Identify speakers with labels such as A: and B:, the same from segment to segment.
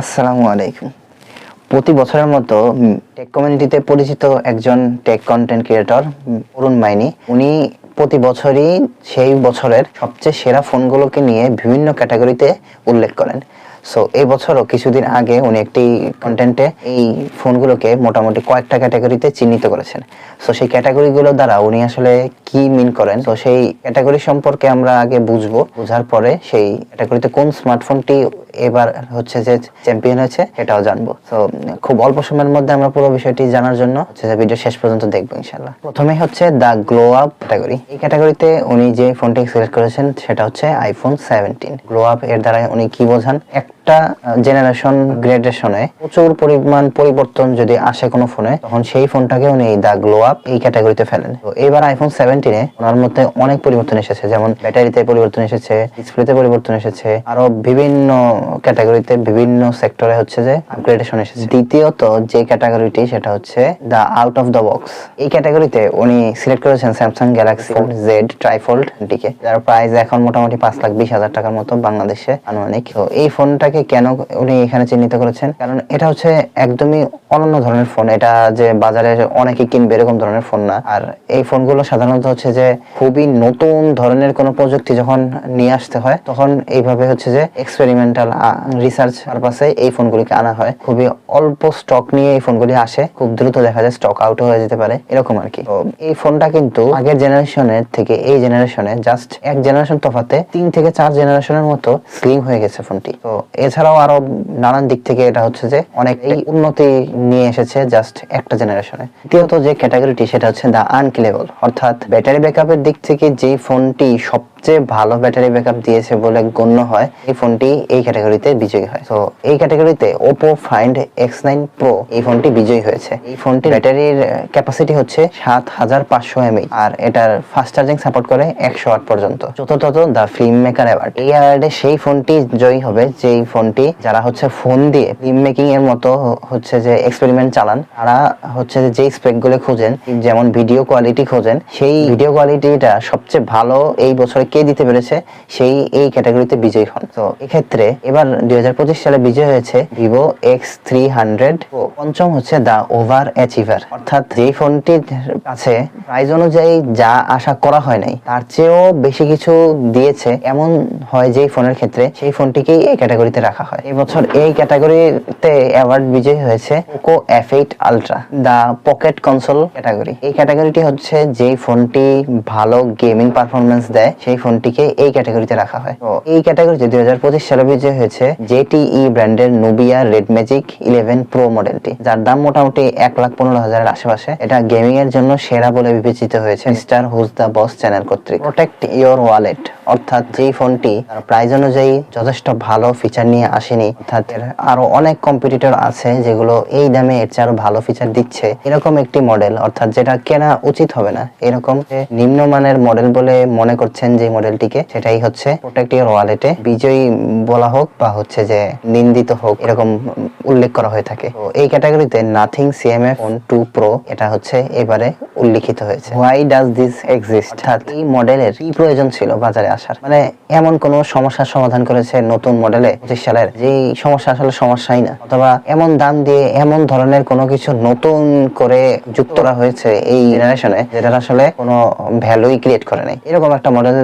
A: আসসালামু আলাইকুম। প্রতি বছরের মতো টেক কমিউনিটিতে পরিচিত একজন tech content creator Arun Maini. উনি প্রতি বছরই সেই বছরের সবচেয়ে সেরা ফোনগুলোকে নিয়ে বিভিন্ন ক্যাটাগরিতে উল্লেখ করেন। সো এই বছরও কিছুদিন আগে উনি একটি কন্টেন্টে এই ফোনগুলোকে মোটামুটি কয়েকটা ক্যাটাগরিতে চিহ্নিত করেছেন। সো সেই ক্যাটাগরিগুলো দ্বারা উনি আসলে কি মিন করেন? তো সেই ক্যাটাগরি সম্পর্কে আমরা আগে বুঝব। বোঝার পরে সেই ক্যাটাগরিতে কোন স্মার্টফোনটি এবার হচ্ছে যে চ্যাম্পিয়ন হয়েছে সেটাও জানব। তো খুব অল্প সময়ের মধ্যে আমরা পুরো বিষয়টি জানার জন্য হচ্ছে ভিডিও শেষ পর্যন্ত দেখব ইনশাল্লাহ প্রথমে হচ্ছে দ্য গ্লো আপ ক্যাটাগরি এই ক্যাটাগরিতে উনি যে ফোনটি সিলেক্ট করেছেন সেটা হচ্ছে আইফোন সেভেন্টিন গ্লো আপ এর দ্বারা উনি কি বোঝান? জেনারেশন গ্রেডেশনে প্রচুর পরিমাণ পরিবর্তন যদি আসে কোনো ফোনে তখন সেই ফোনটাকে উনি দ্য গ্লো আপ এই ক্যাটাগরিতে ফেলেন। তো এবার আইফোন সেভেন্টিনে ওনার মধ্যে অনেক পরিবর্তন এসেছে, যেমন ব্যাটারিতে পরিবর্তন এসেছে ডিসপ্লেতে পরিবর্তন এসেছে, আরও বিভিন্ন ক্যাটাগরিতে বিভিন্ন সেক্টরে হচ্ছে যে আপগ্রেডেশন এসেছে। দ্বিতীয়ত যে ক্যাটাগরিটি সেটা হচ্ছে the out of the box এই ক্যাটাগরিতে উনি সিলেক্ট করেছেন Samsung Galaxy fold Z trifold টিকে যার প্রাইস এখন মোটামুটি পাঁচ লাখ বিশ হাজার টাকার মতো বাংলাদেশে আনুমানিক। তো এই ফোনটাকে কেন উনি এখানে চিহ্নিত করেছেন? কারণ এটা হচ্ছে একদমই অনন্য ধরনের ফোন এটা যে বাজারে অনেকে কিনবে এরকম ধরনের ফোন না। আর এই ফোনগুলো সাধারণত হচ্ছে যে খুবই নতুন ধরনের কোনো প্রযুক্তি যখন নিয়ে আসতে হয়, তখন এইভাবে হচ্ছে যে এক্সপেরিমেন্টাল রিসার্চ পারপাসে এই ফোনগুলিকে আনা হয়। খুবই অল্প স্টক নিয়ে এই ফোনগুলি আসে। খুব দ্রুত দেখা যায় স্টক আউট হয়ে যেতে পারে, এরকম আর কি। এই ফোনটা কিন্তু আগের জেনারেশনের থেকে এই জেনারেশনে জাস্ট এক জেনারেশন তফাতে তিন থেকে চার জেনারেশনের মতো স্লিম হয়ে গেছে ফোনটি তো এছাড়াও আরও নানান দিক থেকে এটা হচ্ছে যে অনেক এই উন্নতি নিয়ে এসেছে জাস্ট একটা জেনারেশনে দ্বিতীয়ত যে ক্যাটাগরিটি সেটা হচ্ছে দা আনকিলেবল অর্থাৎ ব্যাটারি ব্যাকআপের দিক থেকে যে ফোনটি সবচেয়ে ভালো ব্যাটারি ব্যাকআপ দিয়েছে বলে গণ্য হয়, এই ফোনটি এই ক্যাটাগরিতে বিজয়ী হয়। তো এই ক্যাটাগরিতে Oppo find X nine pro এই ফোনটি বিজয়ী হয়েছে। এই ফোনটি ব্যাটারির ক্যাপাসিটি হচ্ছে সাত হাজার পাঁচশো এমএই আর এটার ফাস্ট চার্জিং সাপোর্ট করে একশো ওয়াট পর্যন্ত। চতুর্থত দ্য ফিল্ম মেকার অ্যাওয়ার্ড এই অ্যাওয়ার্ডে সেই ফোনটি জয়ী হবে, যেই ফোনটি যারা হচ্ছে ফোন দিয়ে ফিল্ম মেকিং এর মতো হচ্ছে যে এক্সপেরিমেন্ট চালান, তারা হচ্ছে যে স্পেকগুলো খোঁজেন, যেমন ভিডিও কোয়ালিটি খোঁজেন, সেই ভিডিও কোয়ালিটিটা সবচেয়ে ভালো এই বছরে কে দিতে পেরেছে সেই, এই ক্যাটাগরিতে বিজয়ী হন। তো এক্ষেত্রে এবার দুই সালে বিজয় হয়েছে ভিভো এক্স থ্রি হান্ড্রেড পঞ্চম হচ্ছে দা ওভার অ্যাচিভার অর্থাৎ যেই ফোনটির কাছে প্রাইস অনুযায়ী যা আশা করা হয় নাই, তার চেয়েও বেশি কিছু দিয়েছে, এমন হয় যেই ফোনের ক্ষেত্রে সেই ফোনটিকেই এই ক্যাটাগরিতে রাখা হয়। এই বছর এই ক্যাটাগরিতে অ্যাওয়ার্ড বিজয়ী হয়েছে Poco F eight ultra the pocket console category এই ক্যাটাগরিটি হচ্ছে যেই ফোনটি ভালো গেমিং পারফরমেন্স দেয়, সেই ফোনটিকে এই ক্যাটাগরিতে রাখা হয়। তো এই ক্যাটাগরিতে দুই হাজার পঁচিশ সালে বিজয় হয়েছে জেটিই ব্র্যান্ডের Nubia red magic eleven pro মডেলটি যার দাম মোটামুটি এক লাখ পনেরো হাজারের আশেপাশে। এটা গেমিং এর জন্য সেরা বলে বিবেচিত হয়েছে mister who's the boss channel কর্তৃক। প্রোটেক্ট ইওর ওয়ালেট অর্থাৎ যেই ফোনটি তার প্রাইস অনুযায়ী যথেষ্ট ভালো ফিচার নিয়ে আসেনি, অর্থাৎ আরও অনেক কম্পিটিটর আছে যেগুলো এই দামে এর চেয়ে আরও ভালো ফিচার দিচ্ছে। এরকম একটি মডেল অর্থাৎ যেটা কেনা উচিত হবে না। এরকম নিম্নমানের মডেল বলে মনে করছেন যে মডেলটিকে, সেটাই হচ্ছে প্রোটেক্ট ইওর ওয়ালেটে বিজয়ী বলা হোক বা হচ্ছে যে নিন্দিত হোক, এরকম উল্লেখ করা হয়ে থাকে। তো এই ক্যাটাগরিতে nothing CMF phone two pro এটা হচ্ছে এবারে উল্লিখিত হয়েছে। হোয়াই ডাজ দিস এক্সিস্ট অর্থাৎ এই মডেলের কি প্রয়োজন ছিল বাজারে আসার? মানে এমন কোন সমস্যার সমাধান করেছে নতুন মডেলে পঁচিশ সালের যে সমস্যা আসলে সমস্যাই না। অথবা এমন দাম দিয়ে এমন ধরনের কোনো কিছু নতুন করে যুক্ত করা হয়েছে এই জেনারেশনে যেটা আসলে কোনো ভ্যালুই ক্রিয়েট করে নাই। এরকম একটা মডেল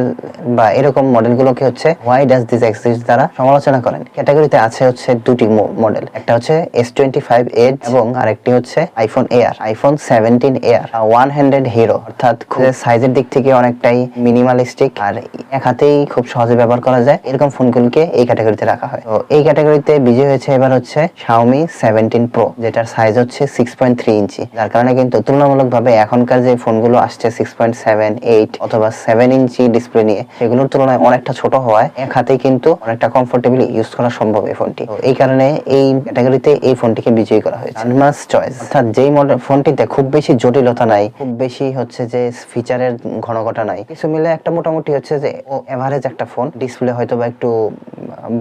A: বা এরকম মডেলগুলোকে হচ্ছে হোয়াই ডাজ দিস এক্সিস্ট দ্বারা সমালোচনা করেন। ক্যাটাগরিতে আছে হচ্ছে দুটি মডেল। একটা হচ্ছে এস টোয়েন্টি ফাইভ এড এবং আরেকটি হচ্ছে iPhone air iPhone seventeen air one handed hero অর্থাৎ সাইজের দিক থেকে অনেকটাই মিনিমালিস্টিক আর এক হাতেই খুব সহজে ব্যবহার করা যায়। এরকম ফোনগুলিকে এই ক্যাটাগরিতে রাখা হয়। তো এই ক্যাটাগরিতে বিজয় হয়েছে এবার হচ্ছে শাওমি সেভেন্টিন প্রো যেটার সাইজ হচ্ছে সিক্স পয়েন্ট থ্রি ইঞ্চি যার কারণে কিন্তু তুলনামূলকভাবে এখনকার যে ফোনগুলো আসছে সিক্স পয়েন্ট সেভেন এইট অথবা সেভেন ইঞ্চি ডিসপ্লে নিয়ে। এগুলোর তুলনায় অনেকটা ছোট হওয়ায় এক হাতেই কিন্তু অনেকটা কমফোর্টেবলি ইউজ করা সম্ভব এই ফোনটি এই কারণে এই ক্যাটাগরিতে এই ফোনটিকে বিজয়ী করা হয়েছে। আনমাস চয়েস অর্থাৎ যেই মডেল ফোনটিতে খুব বেশি জটিলতা নাই, খুব বেশি হচ্ছে যে ফিচারের ঘনঘটা নাই, কিছু মিলে একটা মোটামুটি হচ্ছে যে ও এভারেজ একটা ফোন ডিসপ্লে হয়তো বা একটু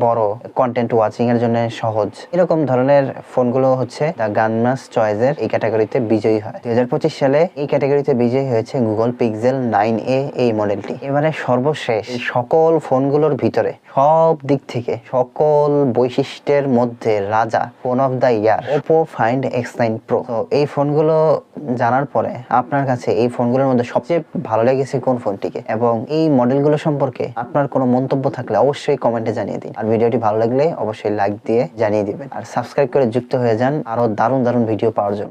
A: বড় কন্টেন্ট ওয়াচিং এর জন্য সহজ। এরকম ধরনের ফোনগুলো হচ্ছে দ্য গানমাস চয়েসের এই ক্যাটাগরিতে বিজয়ী হয়। দুই হাজার পঁচিশ সালে এই ক্যাটাগরিতে বিজয়ী হয়েছে গুগল পিক্সেল নাইন এ এই মডেলটি এবারে সর্বশেষ সকল ফোনগুলোর ভিতরে সব দিক থেকে সকল বৈশিষ্ট্যের মধ্যে রাজা phone of the year Oppo find X nine pro তো এই ফোনগুলো জানার পরে আপনার কাছে এই ফোনগুলোর মধ্যে সবচেয়ে ভালো লেগেছে কোন ফোনটিকে? এবং এই মডেলগুলো সম্পর্কে আপনার কোনো মন্তব্য থাকলে অবশ্যই কমেন্টে জানিয়ে দিন। আর ভিডিওটি ভালো লাগলে অবশ্যই লাইক দিয়ে জানিয়ে দিবেন। আর সাবস্ক্রাইব করে যুক্ত হয়ে যান। আরও দারুণ দারুণ ভিডিও পাওয়ার জন্য।